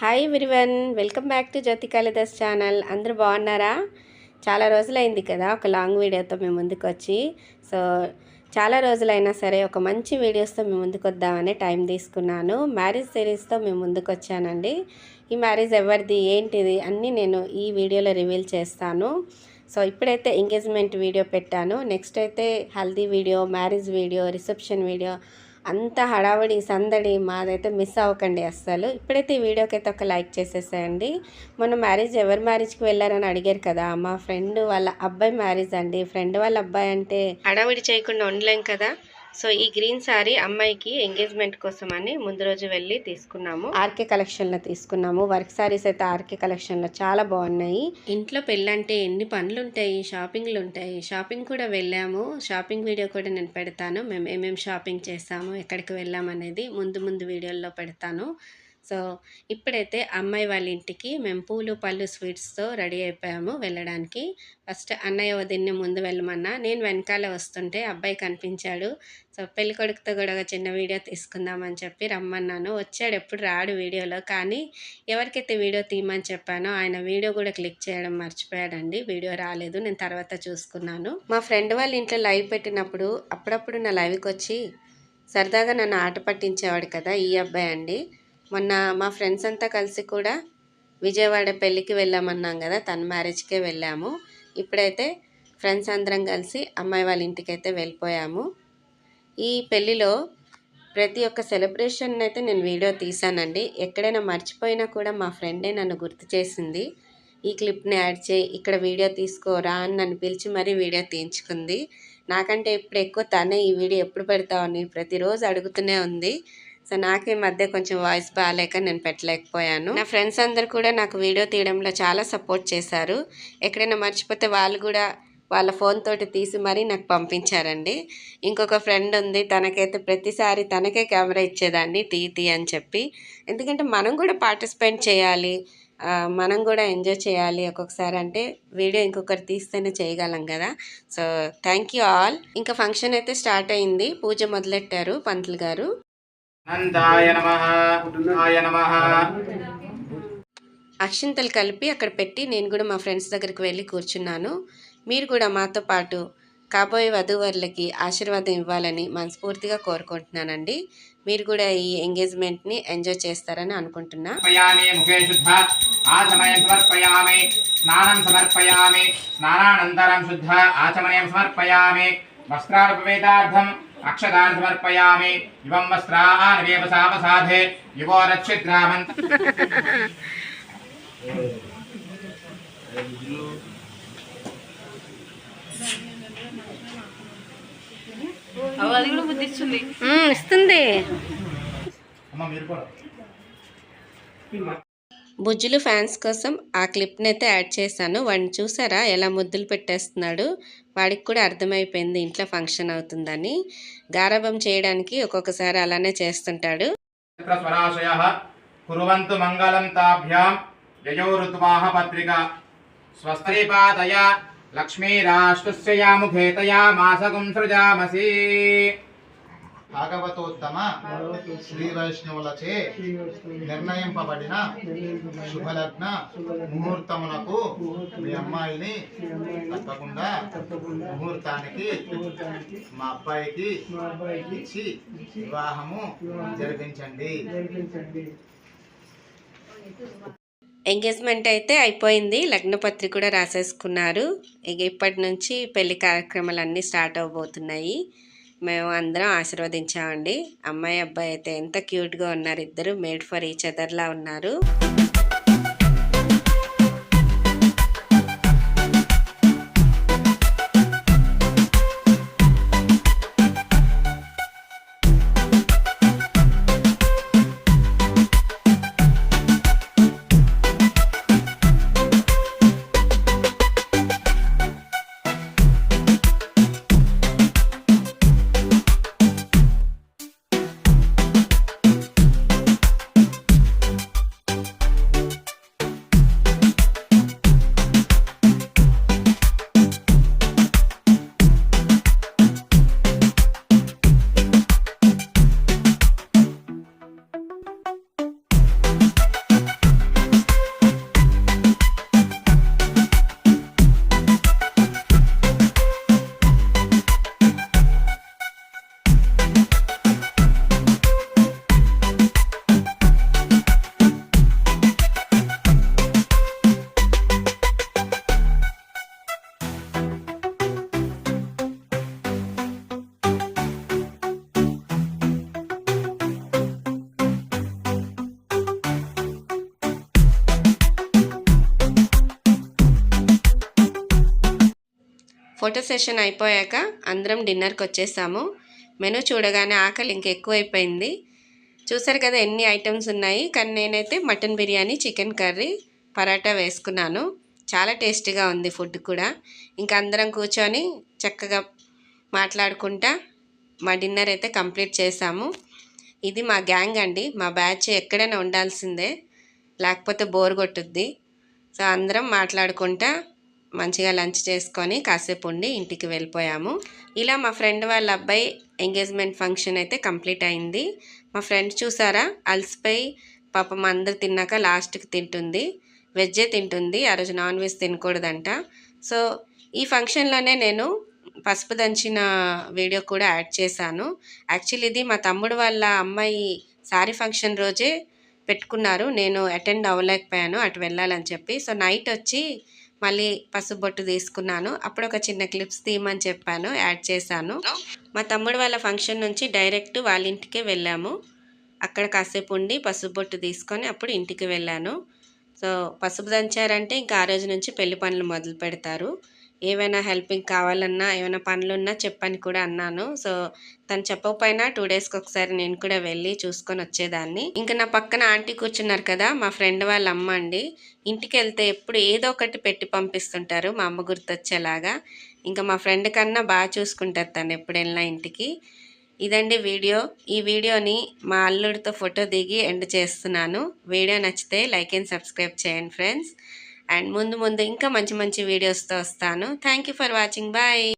Hi everyone welcome back to Jyothi Kalidas channel అందరూ బాగున్నారా? చాలా రోజులైంది కదా ఒక లాంగ్ వీడియోతో మేము ముందుకు వచ్చి సో చాలా రోజులైనా సరే ఒక మంచి వీడియోస్తో మేము ముందుకు వద్దామని టైం తీసుకున్నాను మ్యారేజ్ సిరీస్తో మేము ముందుకు వచ్చానండి ఈ మ్యారేజ్ ఎవరిది ఏంటిది అన్నీ నేను ఈ వీడియోలో రివీల్ చేస్తాను. సో ఇప్పుడైతే ఎంగేజ్మెంట్ వీడియో పెట్టాను. నెక్స్ట్ అయితే haldi video marriage video reception video అంత హడావుడి సందడి మాదైతే మిస్ అవ్వకండి అస్సలు. ఇప్పుడైతే ఈ వీడియోకి అయితే ఒక లైక్ చేసేసేయండి. మొన్న మ్యారేజ్ ఎవరు మ్యారేజ్కి వెళ్ళారని అడిగారు కదా మా ఫ్రెండ్ వాళ్ళ అబ్బాయి మ్యారేజ్ అండి. ఫ్రెండ్ వాళ్ళ అబ్బాయి అంటే హడావిడి చేయకుండా ఉండలేం కదా. సో ఈ గ్రీన్ సారీ అమ్మాయికి ఎంగేజ్మెంట్ కోసం అని ముందు రోజు వెళ్ళి తీసుకున్నాము. ఆర్కే కలెక్షన్లో తీసుకున్నాము. వర్క్ సారీస్ అయితే ఆర్కే కలెక్షన్లో చాలా బాగున్నాయి. ఇంట్లో పెళ్ళంటే ఎన్ని పనులు ఉంటాయి షాపింగ్లు ఉంటాయి షాపింగ్ కూడా వెళ్ళాము. షాపింగ్ వీడియో కూడా నేను పెడతాను. మేము ఏమేమి షాపింగ్ చేస్తాము ఎక్కడికి వెళ్ళాము అనేది ముందు ముందు వీడియోల్లో పెడతాను. సో ఇప్పుడైతే అమ్మాయి వాళ్ళ ఇంటికి మేము పూలు పళ్ళు స్వీట్స్తో రెడీ అయిపోయాము వెళ్ళడానికి. ఫస్ట్ అన్నయ్య వదిన్ని ముందు వెళ్ళమన్నా. నేను వెనకాల వస్తుంటే అబ్బాయి కనిపించాడు. సో పెళ్ళి కొడుకుతో కూడా ఒక చిన్న వీడియో తీసుకుందామని చెప్పి రమ్మన్నాను. వచ్చాడు ఎప్పుడు రాడు వీడియోలో. కానీ ఎవరికైతే వీడియో తీయమని చెప్పానో ఆయన వీడియో కూడా క్లిక్ చేయడం మర్చిపోయాడండి. వీడియో రాలేదు. నేను తర్వాత చూసుకున్నాను. మా ఫ్రెండ్ వాళ్ళ ఇంట్లో లైవ్ పెట్టినప్పుడు అప్పుడప్పుడు నా లైవ్కి వచ్చి సరదాగా నన్ను ఆట పట్టించేవాడు కదా ఈ అబ్బాయి అండి. మొన్న మా ఫ్రెండ్స్ అంతా కలిసి కూడా విజయవాడ పెళ్ళికి వెళ్ళామన్నాం కదా తన మ్యారేజ్కే వెళ్ళాము. ఇప్పుడైతే ఫ్రెండ్స్ అందరం కలిసి అమ్మాయి వాళ్ళ ఇంటికి అయితే వెళ్ళిపోయాము. ఈ పెళ్ళిలో ప్రతి ఒక్క సెలబ్రేషన్ అయితే నేను వీడియో తీసానండి. ఎక్కడైనా మర్చిపోయినా కూడా మా ఫ్రెండే నన్ను గుర్తు చేసింది. ఈ క్లిప్ని యాడ్ చేయి ఇక్కడ వీడియో తీసుకోరా అని నన్ను పిలిచి మరీ వీడియో తీయించుకుంది. నాకంటే ఇప్పుడు ఎక్కువ తనే ఈ వీడియో ఎప్పుడు పెడతావని ప్రతిరోజు అడుగుతూనే ఉంది. సో నాకు ఈ మధ్య కొంచెం వాయిస్ బాగాలేక నేను పెట్టలేకపోయాను. నా ఫ్రెండ్స్ అందరు కూడా నాకు వీడియో తీయడంలో చాలా సపోర్ట్ చేశారు. ఎక్కడైనా మర్చిపోతే వాళ్ళు కూడా వాళ్ళ ఫోన్ తోటి తీసి మరీ నాకు పంపించారండి. ఇంకొక ఫ్రెండ్ ఉంది తనకైతే ప్రతిసారి తనకే కెమెరా ఇచ్చేదాన్ని తీ తీ అని చెప్పి. ఎందుకంటే మనం కూడా పార్టిసిపేట్ చేయాలి మనం కూడా ఎంజాయ్ చేయాలి ఒక్కొక్కసారి అంటే వీడియో ఇంకొకరు తీస్తేనే చేయగలం కదా. So thank you all. ఇంకా ఫంక్షన్ అయితే స్టార్ట్ అయింది. పూజ మొదలెట్టారు పంతులు గారు. అనంతాయ నమ. ఆయ నమ. అక్షింతలు కలిపి అక్కడ పెట్టి నేను కూడా మా ఫ్రెండ్స్ దగ్గరికి వెళ్ళి కూర్చున్నాను. మీరు కూడా మాతో పాటు కాబోయే వధూవరులకి ఆశీర్వాదం ఇవ్వాలని మనస్ఫూర్తిగా కోరుకుంటున్నానండి. మీరు కూడా ఈ ఎంగేజ్మెంట్ని ఎంజాయ్ చేస్తారని అనుకుంటున్నా. సమర్పయామి ముఖే శుద్ధ. ఆచమయం సమర్పయామి. స్నానం సమర్పయామి. స్నానానంతరం శుద్ధ. ఆచమయం సమర్పయామి. వస్త్రానుపవేదార్థం అక్షదాన్ సమర్పయామి ఇవం వస్త్రాన్ వేవసావసాధే యువో రక్షిద్రామంత అది కూడా బుద్ధి ఇస్తుంది. ఇస్తుంది. అమ్మ మీరు కూడా. బుజ్జులు ఫ్యాన్స్ కోసం ఆ క్లిప్ని అయితే యాడ్ చేశాను. వాడిని చూసారా? ఎలా ముద్దులు పెట్టేస్తున్నాడు? వాడికి కూడా అర్థమైపోయింది ఇంట్లో ఫంక్షన్ అవుతుందని. గారాభం చేయడానికి ఒక్కొక్కసారి అలానే చేస్తుంటాడు. స్వరాశయ మంగళం తాభ్యాం పత్రిక. మాసగుం సృజామసి భాగవతోత్తమ శ్రీ వైష్ణవులచే నిర్ణయింపబడిన శుభలగ్న ముహూర్తమునకు మీ అమ్మాయిని తప్పకుండా ముహూర్తానికి మా అబ్బాయికి ఇచ్చి వివాహము జరిపించండి. ఎంగేజ్మెంట్ అయితే అయిపోయింది. లగ్నపత్రిక కూడా రాసేసుకున్నారు. ఇక ఇప్పటి నుంచి పెళ్ళి కార్యక్రమాలన్నీ స్టార్ట్ అవబోతున్నాయి మేము అందరం ఆశీర్వదించామండి. అమ్మాయి అబ్బాయి అయితే ఎంత క్యూట్గా ఉన్నారు. ఇద్దరు మేడ్ ఫర్ ఈచ్ అదర్లా ఉన్నారు. ఫోటో సెషన్ అయిపోయాక అందరం డిన్నర్కి వచ్చేసాము. మెనూ చూడగానే ఆకలి ఇంకెక్కువైపోయింది చూసారు కదా ఎన్ని ఐటమ్స్ ఉన్నాయి. కానీ నేనైతే mutton biryani chicken curry paratha వేసుకున్నాను. చాలా టేస్టీగా ఉంది ఫుడ్ కూడా. ఇంకా అందరం కూర్చొని చక్కగా మాట్లాడుకుంటా మా డిన్నర్ అయితే కంప్లీట్ చేసాము. ఇది మా గ్యాంగ్ అండి. మా బ్యాచ్ ఎక్కడైనా ఉండాల్సిందే. లేకపోతే బోర్ కొట్టుద్ది. సో అందరం మాట్లాడుకుంటా మంచిగా లంచ్ చేసుకొని కాసేపు ఉండి ఇంటికి వెళ్ళిపోయాము. ఇలా మా ఫ్రెండ్ వాళ్ళ అబ్బాయి ఎంగేజ్మెంట్ ఫంక్షన్ అయితే కంప్లీట్ అయింది. మా ఫ్రెండ్ చూసారా? అలసిపోయి పాపం అందరు తిన్నాక లాస్ట్కి తింటుంది. వెజ్జే తింటుంది. ఆ రోజు నాన్ వెజ్ తినకూడదంట. సో ఈ ఫంక్షన్లోనే నేను పసుపు దంచిన వీడియో కూడా యాడ్ చేశాను. యాక్చువల్లీ ఇది మా తమ్ముడు వాళ్ళ అమ్మాయి సారీ ఫంక్షన్ రోజే పెట్టుకున్నారు. నేను అటెండ్ అవ్వలేకపోయాను. అటు వెళ్ళాలని చెప్పి. సో నైట్ వచ్చి మళ్ళీ పసుపు బొట్టు తీసుకున్నాను. అప్పుడు ఒక చిన్న క్లిప్స్ తీయమని చెప్పాను యాడ్ చేశాను. మా తమ్ముడు వాళ్ళ ఫంక్షన్ నుంచి డైరెక్ట్ వాళ్ళ ఇంటికే వెళ్ళాము. అక్కడ కాసేపు ఉండి పసుపు బొట్టు తీసుకొని అప్పుడు ఇంటికి వెళ్ళాను. సో పసుపు దంచారంటే ఇంకా ఆ రోజు నుంచి పెళ్ళి పనులు మొదలు పెడతారు. ఏమైనా హెల్పింగ్ కావాలన్నా ఏమైనా పనులున్నా చెప్పని కూడా అన్నాను. సో తను చెప్పకపోయినా టూ డేస్కి ఒకసారి నేను కూడా వెళ్ళి చూసుకొని వచ్చేదాన్ని. ఇంకా నా పక్కన ఆంటీ కూర్చున్నారు కదా మా ఫ్రెండ్ వాళ్ళ అమ్మ అండి. ఇంటికి వెళ్తే ఎప్పుడు ఏదో ఒకటి పెట్టి పంపిస్తుంటారు మా అమ్మ గుర్తొచ్చేలాగా. ఇంకా మా ఫ్రెండ్ కన్నా బాగా చూసుకుంటారు తను ఎప్పుడు వెళ్ళినా ఇంటికి. ఇదండి వీడియో. ఈ వీడియోని మా అల్లుడితో ఫోటో దిగి ఎండ్ చేస్తున్నాను. వీడియో నచ్చితే లైక్ అండ్ సబ్స్క్రైబ్ చేయండి ఫ్రెండ్స్. అండ్ ముందు ముందు ఇంకా మంచి మంచి వీడియోస్తో వస్తాను. Thank you for watching bye